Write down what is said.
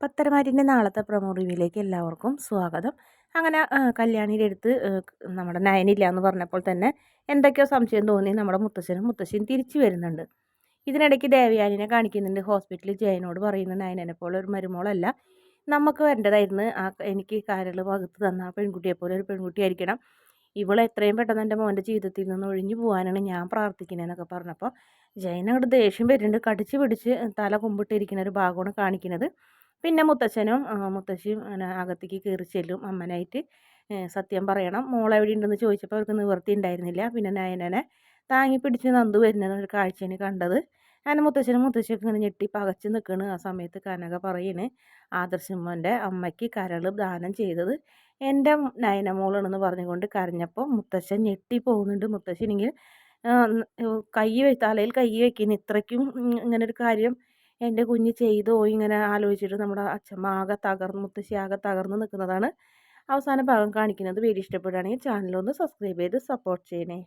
പത്തരമാറ്റിന്റെ നാളത്തെ പ്രൊമോ റിവ്യൂയിലേക്ക് എല്ലാവർക്കും സ്വാഗതം. അങ്ങനെ കല്യാണിയുടെ അടുത്ത് നമ്മുടെ നയനില്ല എന്ന് പറഞ്ഞപ്പോൾ തന്നെ എന്തൊക്കെയോ സംശയം തോന്നി നമ്മുടെ മുത്തശ്ശനും മുത്തശ്ശിയും തിരിച്ചു വരുന്നുണ്ട്. ഇതിനിടയ്ക്ക് ദേവയാനിനെ കാണിക്കുന്നുണ്ട്. ഹോസ്പിറ്റലിൽ ജയനോട് പറയുന്ന നയനനെ പോലെ ഒരു മരുമോളല്ല. നമുക്ക് വരേണ്ടതായിരുന്നു ആ എനിക്ക് കാരൾ പകുത്ത് തന്ന ആ പെൺകുട്ടിയെ പോലെ ഒരു പെൺകുട്ടിയായിരിക്കണം ഇവൾ എത്രയും പെട്ടെന്ന് എന്റെ മോന്റെ ജീവിതത്തിൽ നിന്ന് ഒഴിഞ്ഞു പോകാനാണ് ഞാൻ പ്രാർത്ഥിക്കുന്നതെന്നൊക്കെ പറഞ്ഞപ്പോൾ ജയൻ അങ്ങോട്ട് ദേഷ്യം വരുന്നുണ്ട്. കടിച്ച് പിടിച്ച് തല കുമ്പിട്ടിരിക്കുന്ന ഒരു ഭാഗമാണ് കാണിക്കുന്നത്. പിന്നെ മുത്തച്ഛനും മുത്തശ്ശിയും അകത്തേക്ക് കയറി ചെല്ലും അമ്മനായിട്ട്. സത്യം പറയണം മോൾ എവിടെ ഉണ്ടെന്ന് ചോദിച്ചപ്പോൾ അവർക്ക് നിവൃത്തി ഉണ്ടായിരുന്നില്ല. പിന്നെ നയനനെ താങ്ങി പിടിച്ച് നന്ദു വരുന്നത് ഒരു കാഴ്ചയാണ് കണ്ടത്. അങ്ങനെ മുത്തശ്ശനും മുത്തശ്ശിയൊക്കെ ഇങ്ങനെ ഞെട്ടി പകച്ച് നിൽക്കണ് ആ സമയത്ത് കനക പറയണ്. ആദർശമ്മന്റെ അമ്മയ്ക്ക് കരൾ ദാനം ചെയ്തത് എന്റെ നയനമോളാണെന്ന് പറഞ്ഞുകൊണ്ട് കരഞ്ഞപ്പോൾ മുത്തശ്ശൻ ഞെട്ടി പോകുന്നുണ്ട്. മുത്തശ്ശനെങ്കിൽ കൈ തലയിൽ കൈ വയ്ക്കുന്നു ഇത്രയ്ക്കും ഇങ്ങനൊരു കാര്യം എന്റെ കുഞ്ഞ് ചെയ്തോ ഇങ്ങനെ ആലോചിച്ചിട്ട് നമ്മുടെ അച്ഛമ്മ ആകെ തകർന്ന് മുത്തശ്ശി ആകെ തകർന്ന് നിൽക്കുന്നതാണ് അവസാന ഭാഗം കാണിക്കുന്നത്. വീഡിയോ ഇഷ്ടപ്പെടുകയാണെങ്കിൽ ചാനലൊന്ന് സബ്സ്ക്രൈബ് ചെയ്ത് സപ്പോർട്ട് ചെയ്യണേ.